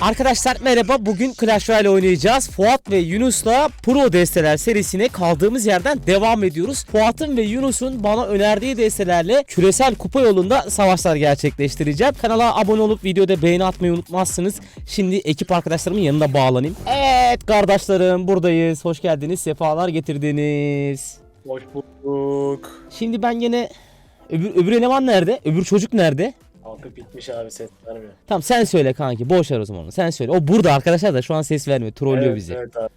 Arkadaşlar merhaba bugün Clash Royale oynayacağız. Fuat ve Yunus'la Pro Desteler serisine kaldığımız yerden devam ediyoruz. Fuat'ın ve Yunus'un bana önerdiği destelerle küresel kupa yolunda savaşlar gerçekleştireceğim. Kanala abone olup videoda beğeni atmayı unutmazsınız. Şimdi ekip arkadaşlarımın yanına bağlanayım. Evet kardeşlerim buradayız. Hoş geldiniz. Sefalar getirdiniz. Hoş bulduk. Şimdi ben yine öbür, öbür eleman nerede? Öbür çocuk nerede? Kalkıp bitmiş abi ses vermiyor. Tamam sen söyle kanki. Boş ver o zaman onu. Sen söyle. O burada arkadaşlar da şu an ses vermiyor. Trollüyor evet, bizi. Evet abi.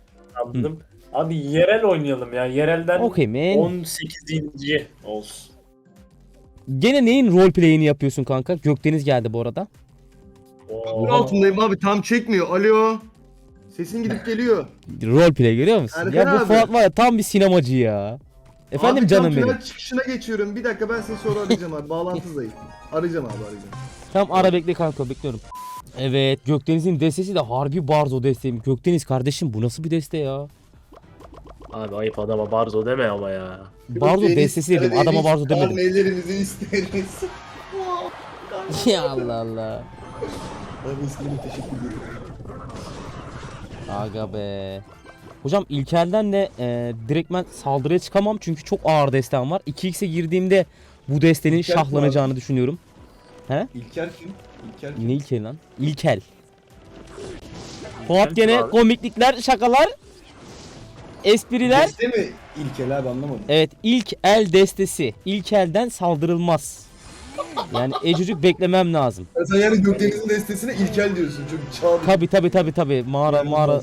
Anladım. Abi yerel oynayalım ya. Yerelden Okey man. 18. olsun. Gene neyin roleplay'ini yapıyorsun kanka? Gökdeniz geldi bu arada. Dur altındayım abi tam çekmiyor. Alo. Sesin gidip geliyor. Roleplay görüyor musun? Erkan ya bu abi. Fuat var ya tam bir sinemacı ya. Efendim abi, canım tam benim. tünel çıkışına geçiyorum. Bir dakika ben seni sonra arayacağım abi. Bağlantı zayıf. Arayacağım abi arayacağım. Tamam ara bekle kanka bekliyorum. Evet Gökdeniz'in destesi de harbi barzo desteğim. Gökdeniz kardeşim bu nasıl bir deste ya? Abi ayıp adama barzo deme ama ya. Barzo Deniz, destesi dedim adama Karadeniz, barzo demedim. ellerimizi isteriz. ya Allah Allah. Abi teşekkür ederim. Aga be. Hocam İlkel'den de e, direktmen saldırıya çıkamam çünkü çok ağır destem var. 2x'e girdiğimde bu destenin İlkel kim şahlanacağını düşünüyorum. İlker kim? İlker kim? Ne İlkel lan? İlkel. Fuat gene abi. komiklikler, şakalar, espriler. Deste mi İlker abi anlamadım. Evet ilk el destesi. İlk elden saldırılmaz. Yani ecücük beklemem lazım. Ya Sen yani Gökdeniz'in destesine İlkel diyorsun. Çok çağ Tabi tabi tabi tabi mağara mağara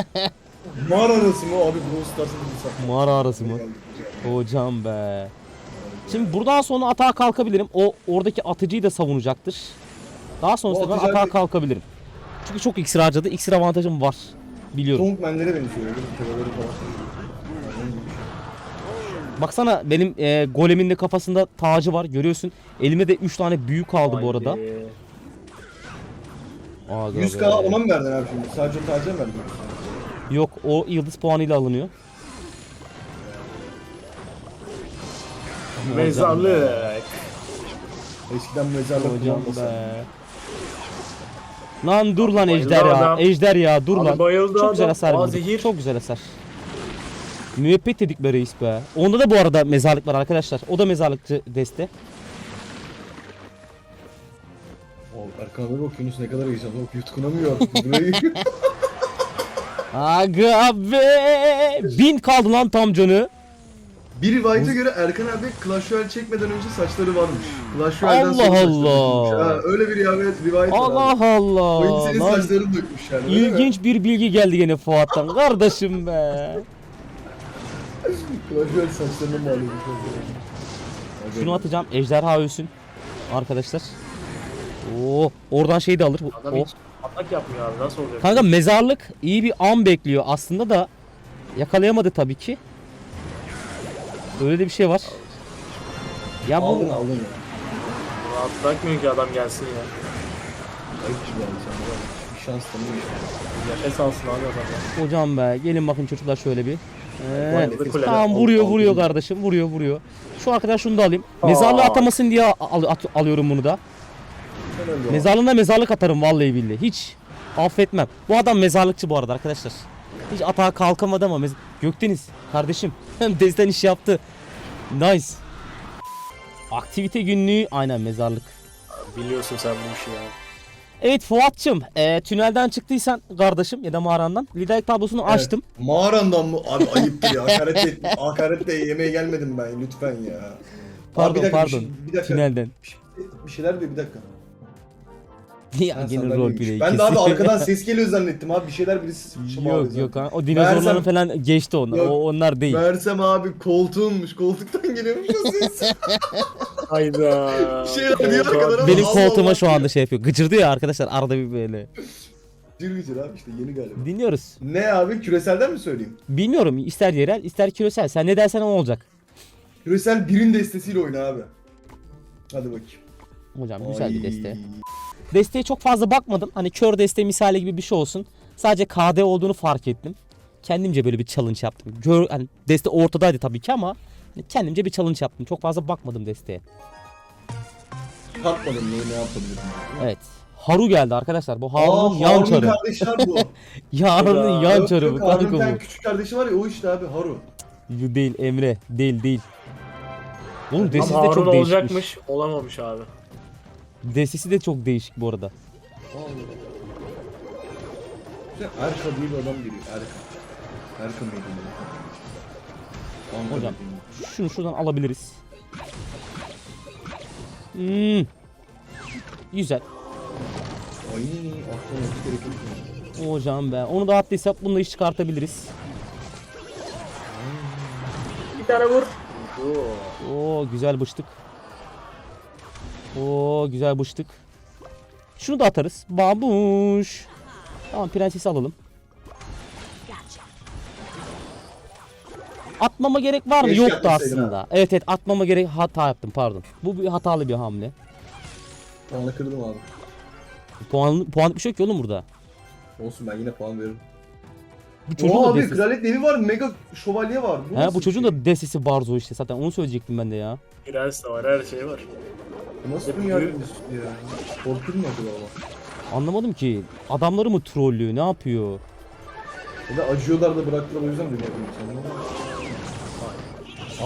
Mağara arası mı abi? Brawl Stars'ın bir saklı. mağara arası mı? Hocam be. Şimdi buradan sonra atağa kalkabilirim. O oradaki atıcıyı da savunacaktır. Daha sonrasında ben atıcı atağa abi- kalkabilirim. Çünkü çok iksir harcadı. İksir avantajım var. Biliyorum. Tonkmenlere benziyor. Öyle bir falan. Baksana benim e, golemin de kafasında tacı var. Görüyorsun. Elimde de 3 tane büyük kaldı bu arada. Haydi. Aga 100k be. ona mı verdin abi şimdi? Sadece o tacı mı verdin? Yok o yıldız puanıyla alınıyor. Mezarlık. Eskiden mezarlık Hocam be. Lan dur lan Bayıldı ejder ya. adam. Ejder ya dur Abi lan. bayıldı Çok güzel adam. hasar Aa, vurduk. zehir. Çok güzel hasar. Müebbet dedik be reis be. Onda da bu arada mezarlık var arkadaşlar. O da mezarlıkçı deste. O Erkan abi bak Yunus ne kadar heyecanlı. Bak yutkunamıyor artık. Burayı. Aga be. Bin kaldı lan tam canı. bir rivayete göre Erkan abi Clash Royale çekmeden önce saçları varmış. Clash Royale'den Allah sonra saçları Allah. dökmüş. Ha, öyle bir rivayet, rivayet var abi. Allah Allah. Oyun senin Lan saçlarını dökmüş yani. öyle mi? İlginç bir bilgi geldi gene Fuat'tan. Kardeşim be. Clash Royale saçlarına mal olmuş. Şunu atacağım. Ejderha ölsün. Arkadaşlar. Oo, oradan şey de alır. Adam Oh. hiç atak yapmıyor abi nasıl oluyor? Kanka mezarlık iyi bir an bekliyor aslında da yakalayamadı tabii ki. Öyle de bir şey var. Ya bu Aldın aldın ya. Rahat bırakmıyor ki adam gelsin ya. Ayıp bir şey de. Bir şans işte. Nefes alsın abi adam. hocam be gelin bakın çocuklar şöyle bir. Bayıldı kulede. Tamam vuruyor al- vuruyor kardeşim vuruyor vuruyor. Şu arkadaş şunu da alayım. Mezarlığı atamasın diye al- at- alıyorum bunu da. Ol. Mezarlığına mezarlık atarım vallahi billahi. Hiç affetmem. Bu adam mezarlıkçı bu arada arkadaşlar. Hiç atağa kalkamadı ama mez- Gökdeniz kardeşim hem desten iş yaptı. Nice. Aktivite günlüğü aynen mezarlık. Biliyorsun sen bu işi ya. Evet Fuat'cığım e, tünelden çıktıysan kardeşim ya da mağarandan liderlik tablosunu açtım. Mağarandan mı? Abi ayıptır ya. Hakaret de, hakaret de yemeğe gelmedim ben lütfen ya. Abi Pardon bir dakika, pardon Bir, şey- bir dakika. tünelden. Bir, şey- bir şeyler diyor bir dakika. Ya Ha, gene sandalyeymiş. roleplay. Ben de abi arkadan ses geliyor zannettim abi. Bir şeyler birisi Yok yok ha. O dinozorların Meğersem- falan geçti onlar. Yok. O onlar değil. Meğersem abi koltuğunmuş. Koltuktan geliyormuş o ses. Hayda. Bir şeyler diyor arkadan ama Benim Allah koltuğuma Allah şu anda şey yapıyor. Gıcırdı ya arkadaşlar arada bir böyle. Gıcır gıcır abi işte yeni galiba. Dinliyoruz. Ne abi küreselden mi söyleyeyim? Bilmiyorum ister yerel ister küresel. Sen ne dersen o olacak. Küresel birin destesiyle oyna abi. Hadi bakayım. Hocam güzel bir Ay. deste. Desteğe çok fazla bakmadım. Hani kör deste misali gibi bir şey olsun. Sadece KD olduğunu fark ettim. Kendimce böyle bir challenge yaptım. Gör, hani deste ortadaydı tabii ki ama hani kendimce bir challenge yaptım. Çok fazla bakmadım desteğe. Kalkmadım ne, ne yapabilirim? Evet. Haru geldi arkadaşlar. Bu Aa, Haru'nun yan Harun'un çarı. abi bu. Harun'un Ya, yan çarı bu kanka Harun'un bu. küçük kardeşi var ya o işte abi Haru. Bu değil Emre. Değil değil. Oğlum desisi de Harun çok değişikmiş. olacakmış. Olamamış abi. Desisi de çok değişik bu arada. Sen Erka diye bir adam geliyor. Erka. Erka bu? Ankara Hocam. mi? Şunu şuradan alabiliriz. Hmm. Güzel. Ay hiç gerek yok. Hocam be. Onu da attıysak bunu da iş çıkartabiliriz. Bir tane vur. Oo. Oo güzel bıçtık. Oo güzel bıçtık. Şunu da atarız. Babuş. Tamam prensesi alalım. Atmama gerek var mı? Keşke Yoktu aslında. Evet evet atmama gerek hata yaptım pardon. Bu bir hatalı bir hamle. Puanla kırdım abi. Puan puan bir şey yok ki oğlum burada. Olsun ben yine puan veririm. Bu çocuğun Oo da abi destesi. kraliyet evi var, mega şövalye var. Bu, He nasıl bu bir çocuğun şey? da destesi Barzo işte zaten onu söyleyecektim ben de ya. Prens de var her şey var. Bu nasıl bir yardım ya? Acaba ama? Anlamadım ki. Adamları mı trollüyor? Ne yapıyor? Ya da acıyorlar da bıraktılar o yüzden sen?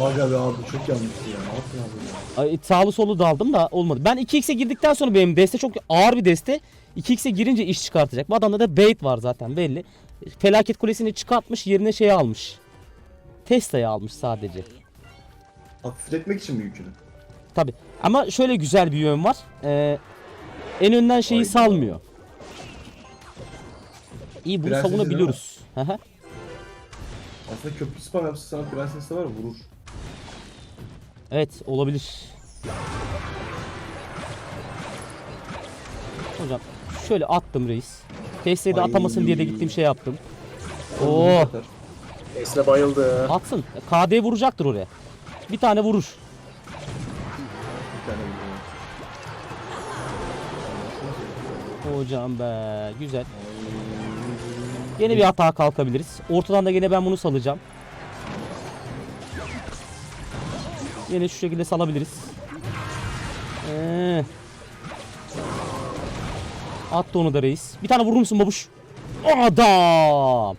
Aga be abi çok yanlıştı ya. Ne yaptın abi ya? Ay, sağlı solu daldım da olmadı. Ben 2x'e girdikten sonra benim deste çok ağır bir deste. 2x'e girince iş çıkartacak. Bu adamda da bait var zaten belli. Felaket kulesini çıkartmış yerine şeyi almış. Tesla'yı almış sadece. Hafifletmek için mi yükünü? Tabi. Ama şöyle güzel bir yön var. Ee, en önden şeyi Hayda. salmıyor. İyi bunu Prensesi savunabiliyoruz. Hı hı. Aslında köprü spam yapsa sana prenses de var vurur. Evet olabilir. Hocam şöyle attım reis. Ay. atamasın diye de gittim şey yaptım. Oo yeter. Esle bayıldı. atsın. KD vuracaktır oraya. Bir tane vurur. Tane vurur. Hocam be güzel. Yine bir hata kalkabiliriz. Ortadan da yine ben bunu salacağım. Yine şu şekilde salabiliriz. Ee. Attı onu da reis. Bir tane vurur musun babuş? Adam.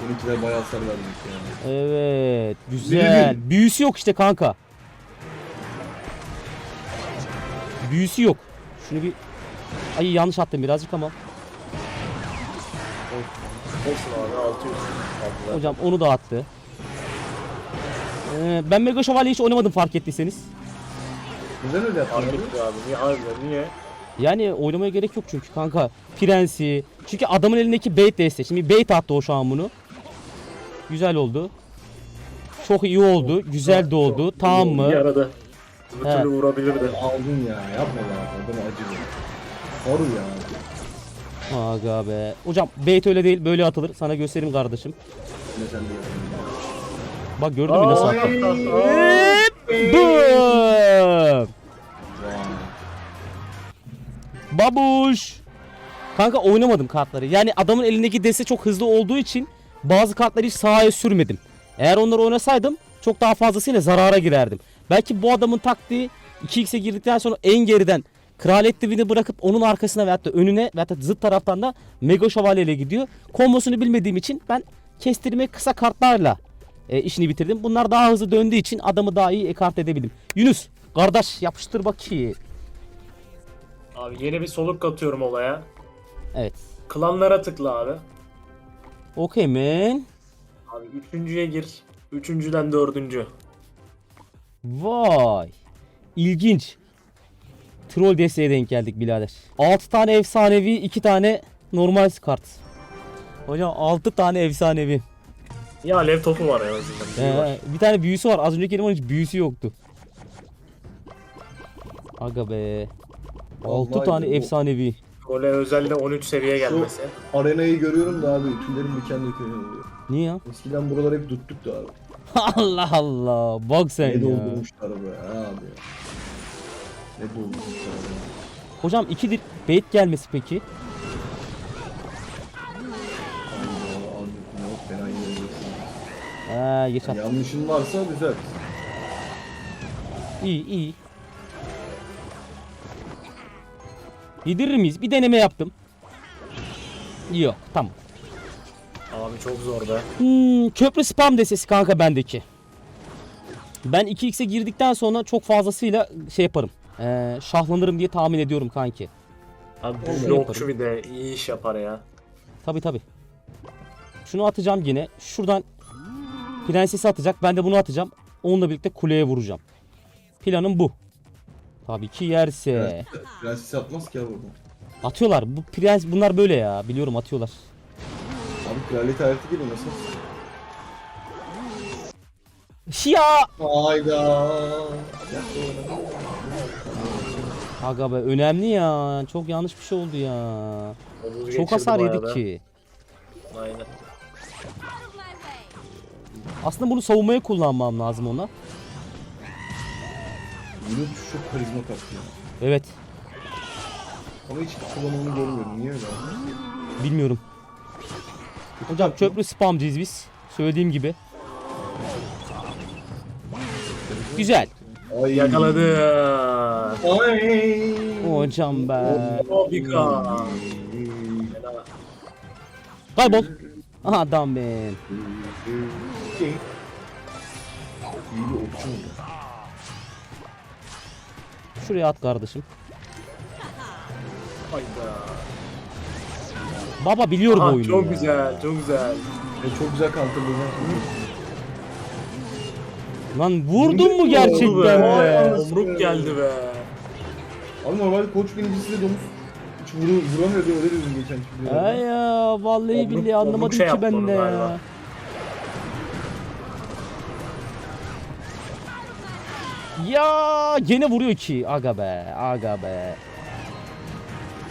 Seninkiler bayağı hasar vermiş yani. Evet. Güzel. Büyüsü yok işte kanka. Büyüsü yok. Şunu bir... Ay yanlış attım birazcık ama. Olsun abi 600. Aldılar. Hocam onu da attı. Ee, ben Mega Şövalye hiç oynamadım fark ettiyseniz. Neden öyle Fark abi? Niye harbiden niye? Yani oynamaya gerek yok çünkü kanka. Prensi. Çünkü adamın elindeki bait deste. Şimdi bait attı o şu an bunu. Güzel oldu. Çok iyi oldu. Güzel de oldu. Tamam Bir mı? arada. Bir He. türlü vurabilirdi. Aldın ya yapma lan adamı acıdı. Haru ya. Aga be. Hocam bait öyle değil böyle atılır. Sana göstereyim kardeşim. Ne sen de yaptın. Bak gördün mü nasıl attı? Vay. Babuş. Kanka oynamadım kartları. Yani adamın elindeki deste çok hızlı olduğu için bazı kartları hiç sahaya sürmedim. Eğer onları oynasaydım çok daha fazlasıyla zarara girerdim. Belki bu adamın taktiği 2x'e girdikten sonra en geriden Kraliyet Divini bırakıp onun arkasına veyahut da önüne veyahut da zıt taraftan da Mega Şövalye ile gidiyor. Kombosunu bilmediğim için ben kestirme kısa kartlarla e, işini bitirdim. Bunlar daha hızlı döndüğü için adamı daha iyi ekart edebildim. Yunus kardeş yapıştır bakayım. Abi yeni bir soluk katıyorum olaya. Evet. Klanlara tıkla abi. Okey man. Abi üçüncüye gir. Üçüncüden dördüncü. Vay. İlginç. Troll desteğe denk geldik birader. 6 tane efsanevi, 2 tane normal kart. Hocam 6 tane efsanevi. Ya alev topu var en azından. Ee, bir tane büyüsü var. Az önceki elemanın hiç büyüsü yoktu. Aga be. 6 Vallahi tane bu- efsanevi. Gole özelde 13 seviye gelmesi. Arenayı görüyorum da abi tüylerim diken diken oluyor. Niye ya? Eskiden buralar hep tuttuk da abi. Allah Allah. Bak sen Ne ya. doldurmuşlar be abi. Ne doldurmuşlar be. Hocam 2 bait gelmesi peki. Allah abi ne yok fena yiyorsun. Geç at. Yanlışın varsa güzel. İyi iyi. Yedirir miyiz? Bir deneme yaptım. Yok tamam. Abi çok zor be. Hmm, köprü spam desesi kanka bendeki. Ben 2x'e girdikten sonra çok fazlasıyla şey yaparım. Ee, şahlanırım diye tahmin ediyorum kanki. Abi Olur, bu blokçu bir de iyi iş yapar ya. Tabi tabi. Şunu atacağım yine. Şuradan prensesi atacak. Ben de bunu atacağım. Onunla birlikte kuleye vuracağım. Planım bu. Tabii ki yerse. Prenses atmaz ki ya burada. Atıyorlar. Bu prens bunlar böyle ya. Biliyorum atıyorlar. Abi kraliyet hayatı geliyor nasıl? Ya! Hayda. Aga be önemli ya. Çok yanlış bir şey oldu ya. Omuz Çok geçirdi hasar bayağı yedik da. ki. Aynen. Aslında bunu savunmaya kullanmam lazım ona. Yunus çok karizma kaptı ya. Evet. Ama hiç kullanımını görmüyorum. Niye öyle abi? Bilmiyorum. Hocam köprü spamcıyız biz. Söylediğim gibi. Güzel. Ay. Yakaladı. Ay. Hocam be. Kaybol. Adam ben. Şuraya at kardeşim. Hayda. Baba biliyorum Aha, oyunu çok ya. güzel, çok güzel. E, çok güzel counterlayacak. Lan vurdun mu gerçekten be. be? Omruk geldi be. Abi normalde koç birincisi de domuz. Hiç vuru, vuramıyordu öyle dedim geçen videoda. Ay ya vallahi Obruk- billahi anlamadım şey ki ben de ya. galiba. Ya gene vuruyor ki. Aga be, aga be.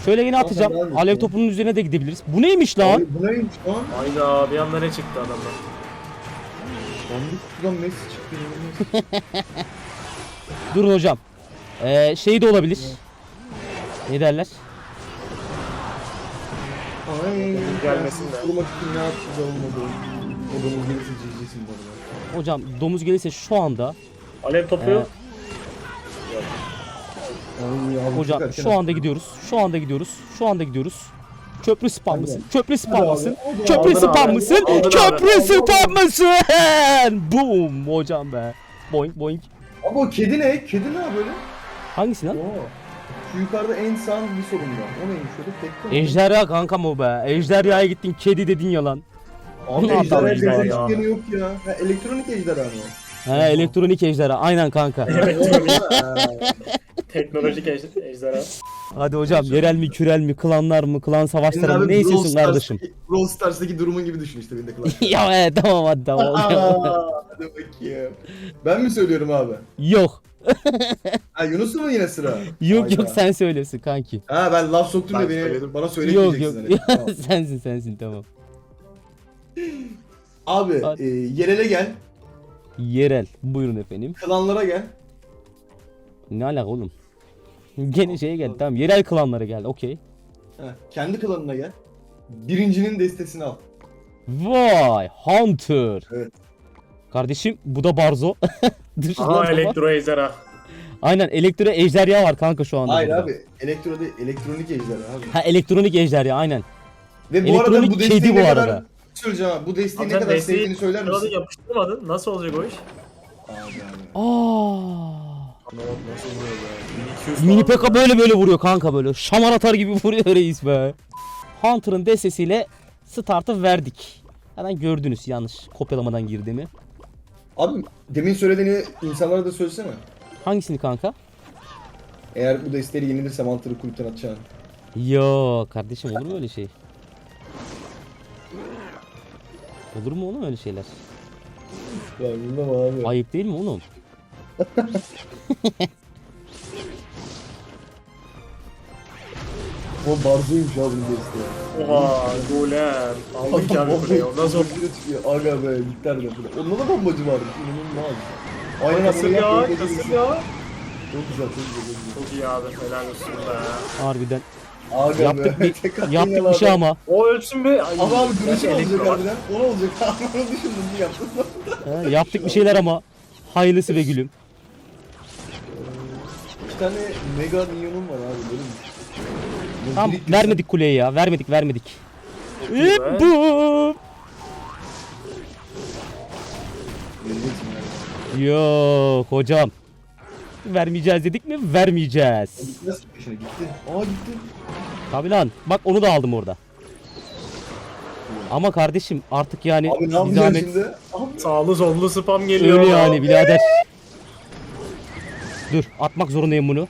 Şöyle yine atacağım. Alev topunun üzerine de gidebiliriz. Bu neymiş lan? Bu neymiş lan? Hayda bir anda ne çıktı adamdan? Dandik kutudan Messi çıktı. inanılmaz. Dur hocam. Ee, şey de olabilir. Ne derler? Ay. gelmesin de. Kurmak için ne yapacağız olmadı. O domuz gelirse cicisin bu arada. Hocam domuz gelirse şu anda Alev topu Ee, hocam erken şu anda gidiyoruz. Şu anda gidiyoruz. Şu anda gidiyoruz. Köprü spam mısın? Hadi. Köprü spam Hadi mısın? abi, hadi Köprü abi. spam Aldın mısın? abi, aldın Köprü abi. spam mısın? Boom hocam be. Boing boing. Abi o kedi ne? Kedi ne böyle? Hangisi lan? Oo. Şu yukarıda en sağ bir sorun var. O neymiş öyle tek mi? Ejderha kankam o be. Ejderhaya gittin kedi dedin yalan. Abi ejderha ejderha ya. yok ya. Elektronik ejderha mı? He elektronik ejderha. Aynen kanka. Teknolojik ej- ejderha. Hadi hocam yerel mi kürel mi klanlar mı klan savaşları mı ne istiyorsun kardeşim? Brawl Stars'taki durumun gibi düşün işte benim de Clash. ya evet tamam hadi tamam. Aa, Hadi bakayım. Ben mi söylüyorum abi? yok. Ha Yunus'un mu yine sıra? Yok yok Hayda. sen söylesin kanki. Ha ben laf soktum Ben da beni söyledim. bana Yok söylemeyeceksin. yok. hani. Tamam. sensin sensin tamam. Abi Hadi. e, yerele gel. Yerel. Buyurun efendim. Klanlara gel. Ne alaka oğlum? Gene şeye geldi tamam. Yerel klanlara geldi okey. Kendi klanına gel. Birincinin destesini al. Vay Hunter. Evet. Kardeşim bu da Barzo. Dışından Aha elektro ejderha. Aynen elektro ejderha var kanka şu anda. Hayır burada. abi. Elektro değil, elektronik ejderha abi. Ha elektronik ejderha aynen. Ve bu Elektronik arada bu desteği kedi bu ne kadar arada. Söyleyeceğim abi. Bu desteği ne kadar desteği sevdiğini söyler misin? yapıştırmadın. Nasıl olacak o iş? Abi abi. Aa. Anlamadım nasıl oluyor be. 1200 Mini falan Pekka böyle böyle vuruyor kanka böyle. Şamar atar gibi vuruyor reis be. Hunter'ın destesiyle startı verdik. Hemen gördünüz yanlış kopyalamadan girdiğimi. Abi demin söylediğini insanlara da söylesene. Hangisini kanka? Eğer bu desteği yenilirse mantarı kulüpten atacağını. Yo kardeşim olur mu öyle şey? Olur mu oğlum öyle şeyler? Ya bilmem abi. Ayıp değil mi oğlum? O barzuymuş abi desteği. Oha golem. Aldık ki abi burayı. Ondan sonra da çıkıyor. Aga be gitter de burada. Onda da bombacı varmış. İnanılmaz. Aynen yap, ya geçsin. ya. Çok güzel çok güzel. Çok güzel. Çok iyi abi helal olsun be. Harbiden. Aga Yaptık bir, yaptık bir şey ama. O ölçsün be. Ay, Ama abi elektro olacak harbiden. O ne olacak? Abi onu düşündüm bir yaptım. Ha, yaptık bir şeyler ama. Hayırlısı be gülüm. İki tane mega minyonum var abi mi? Tamam vermedik kuleyi ya. Vermedik vermedik. Bu. Yok hocam. Vermeyeceğiz dedik mi? Vermeyeceğiz. Ki peşine gitti. Aa gitti. Tabii lan. Bak onu da aldım orada. Ama kardeşim artık yani Abi ne bir zahmet şimdi? Abi. Sağlı sollu spam geliyor. öyle yani birader. Dur atmak zorundayım bunu.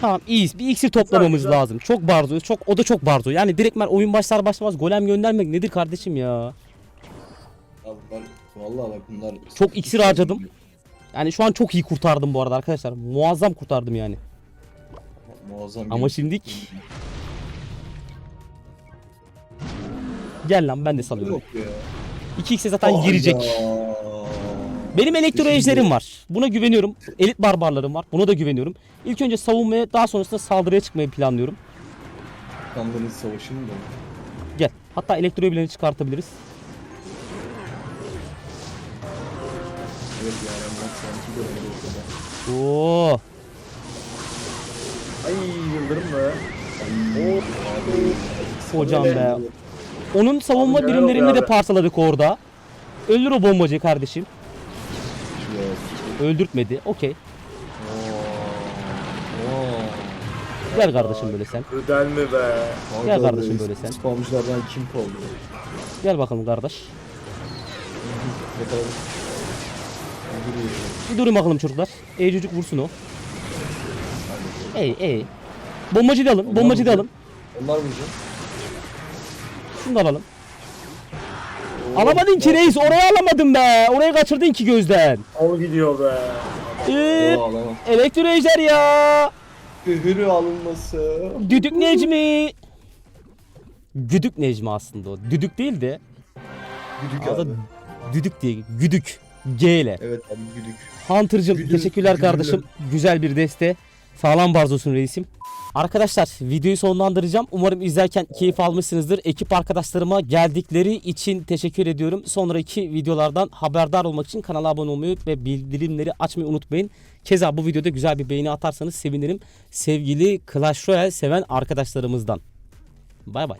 Tamam iyiyiz. Bir iksir toplamamız güzel. lazım. Çok barzo. Çok o da çok barzo. Yani direktmen oyun başlar başlamaz golem göndermek nedir kardeşim ya? Abi bak vallahi bak bunlar Çok iksir harcadım. Yani şu an çok iyi kurtardım bu arada arkadaşlar. Muazzam kurtardım yani. Muazzam. Ama şimdilik gel lan ben de salıyorum. Yok ya. 2x'e zaten Hayda. girecek. Benim elektro ejderim var. Buna güveniyorum. Elit barbarlarım var. Buna da güveniyorum. İlk önce savunmaya daha sonrasında saldırıya çıkmayı planlıyorum. Kanlarınız savaşı mı? Gel. Hatta elektro bile çıkartabiliriz. Evet yani Oo. Ay yıldırım be. Ay, abi. Hocam be. Onun savunma Abi, birimlerini abi. de parçaladık orada. Öldür o bombacı kardeşim. Öldürtmedi. Okey. Oo. Oo. Gel kardeşim böyle sen. Ödel mi be? Gel kardeşim böyle sen. Spamcılardan kim kaldı? Gel bakalım kardeş. Bakalım. Bir durun bakalım çocuklar. Ey çocuk vursun o. Ey ey. Bombacı da alın. Bombacı da alın. Onlar vuracak. Şunu da alalım. Alamadın ki reis. Oraya alamadın be. Oraya kaçırdın ki gözden. Ol gidiyor be. Ee, Oo elektro ejder ya. Hürü alınması. Düdük Necmi. Güdük Necmi aslında o. Düdük değil de. Güdük abi. düdük diye. Güdük. G ile. Evet abi güdük. Hunter'cım Güdük, teşekkürler güdük. kardeşim. Güzel bir deste. Sağlam barzosun reisim. Arkadaşlar videoyu sonlandıracağım. Umarım izlerken keyif almışsınızdır. Ekip arkadaşlarıma geldikleri için teşekkür ediyorum. Sonraki videolardan haberdar olmak için kanala abone olmayı ve bildirimleri açmayı unutmayın. Keza bu videoda güzel bir beğeni atarsanız sevinirim. Sevgili Clash Royale seven arkadaşlarımızdan. Bay bay.